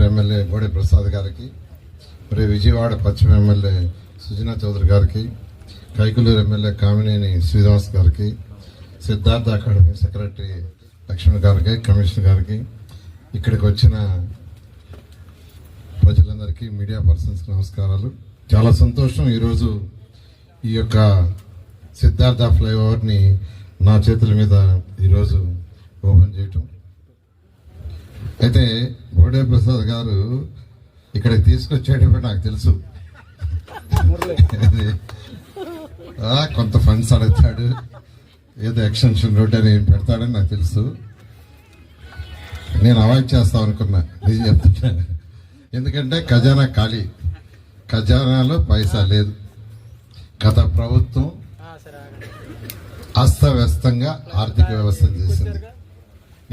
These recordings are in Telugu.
ఎమ్మెల్యే బోడే ప్రసాద్ గారికి మరి విజయవాడ పశ్చిమ ఎమ్మెల్యే సుజనా చౌదరి గారికి కైకులూరు ఎమ్మెల్యే కామినేని శ్రీనివాస్ గారికి సిద్ధార్థ అకాడమీ సెక్రటరీ లక్ష్మణ్ గారికి కమిషనర్ గారికి ఇక్కడికి వచ్చిన ప్రజలందరికీ మీడియా పర్సన్స్ నమస్కారాలు. చాలా సంతోషం ఈరోజు ఈ యొక్క సిద్ధార్థ ఫ్లైఓవర్ని నా చేతుల మీద ఈరోజు ఓపెన్ చేయటం. అయితే బోడే ప్రసాద్ గారు ఇక్కడికి తీసుకొచ్చేటప్పుడు నాకు తెలుసు. కొంత ఫండ్స్ అడుగుతాడు. ఏదో ఎక్స్టెన్షన్ రోడ్ అని పెడతాడని నాకు తెలుసు. నేను అవాయిడ్ చేస్తాం అనుకున్నా. నిజం చెప్తున్నా ఎందుకంటే ఖజానా ఖాళీ. ఖజానాలో పైసా లేదు. గత ప్రభుత్వం అస్తవ్యస్తంగా ఆర్థిక వ్యవస్థ చేసింది.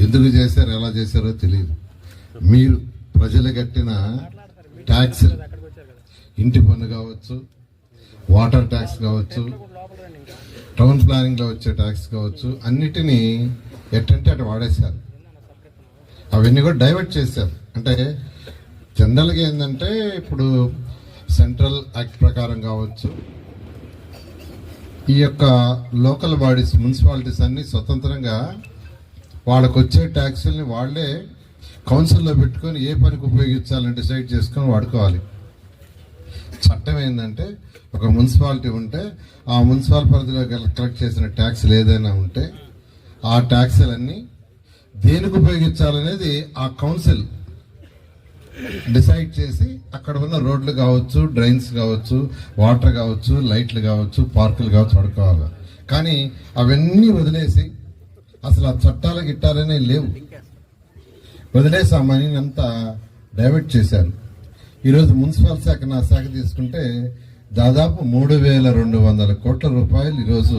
ఎందుకు చేశారు ఎలా చేశారో తెలియదు. మీరు ప్రజలు కట్టిన ట్యాక్స్ ఇంటి పన్ను కావచ్చు వాటర్ ట్యాక్స్ కావచ్చు టౌన్ ప్లానింగ్లో వచ్చే ట్యాక్స్ కావచ్చు అన్నిటినీ ఎట్టంటే అటు వాడేశారు. అవన్నీ కూడా డైవర్ట్ చేశారు. అంటే జనరల్గా ఏంటంటే ఇప్పుడు సెంట్రల్ యాక్ట్ ప్రకారం కావచ్చు ఈ యొక్క లోకల్ బాడీస్ మున్సిపాలిటీస్ అన్నీ స్వతంత్రంగా వాళ్ళకు వచ్చే ట్యాక్సీలని వాళ్ళే కౌన్సిల్లో పెట్టుకొని ఏ పనికి ఉపయోగించాలని డిసైడ్ చేసుకొని వాడుకోవాలి. చట్టం ఏంటంటే ఒక మున్సిపాలిటీ ఉంటే ఆ మున్సిపల్ పరిధిలో కలెక్ట్ చేసిన ట్యాక్స్లు ఏదైనా ఉంటే ఆ ట్యాక్సీలన్నీ దేనికి ఉపయోగించాలనేది ఆ కౌన్సిల్ డిసైడ్ చేసి అక్కడ ఉన్న రోడ్లు కావచ్చు డ్రైన్స్ కావచ్చు వాటర్ కావచ్చు లైట్లు కావచ్చు పార్కులు కావచ్చు పడుకోవాలి కానీ అవన్నీ వదిలేసి అసలు ఆ చట్టాలు గిట్టాలనే లేవు. వదిలేసి ఆ అంతా డైవర్ట్ చేశారు. ఈరోజు మున్సిపల్ శాఖ నా శాఖ తీసుకుంటే దాదాపు మూడు వేల రెండు వందల కోట్ల రూపాయలు ఈరోజు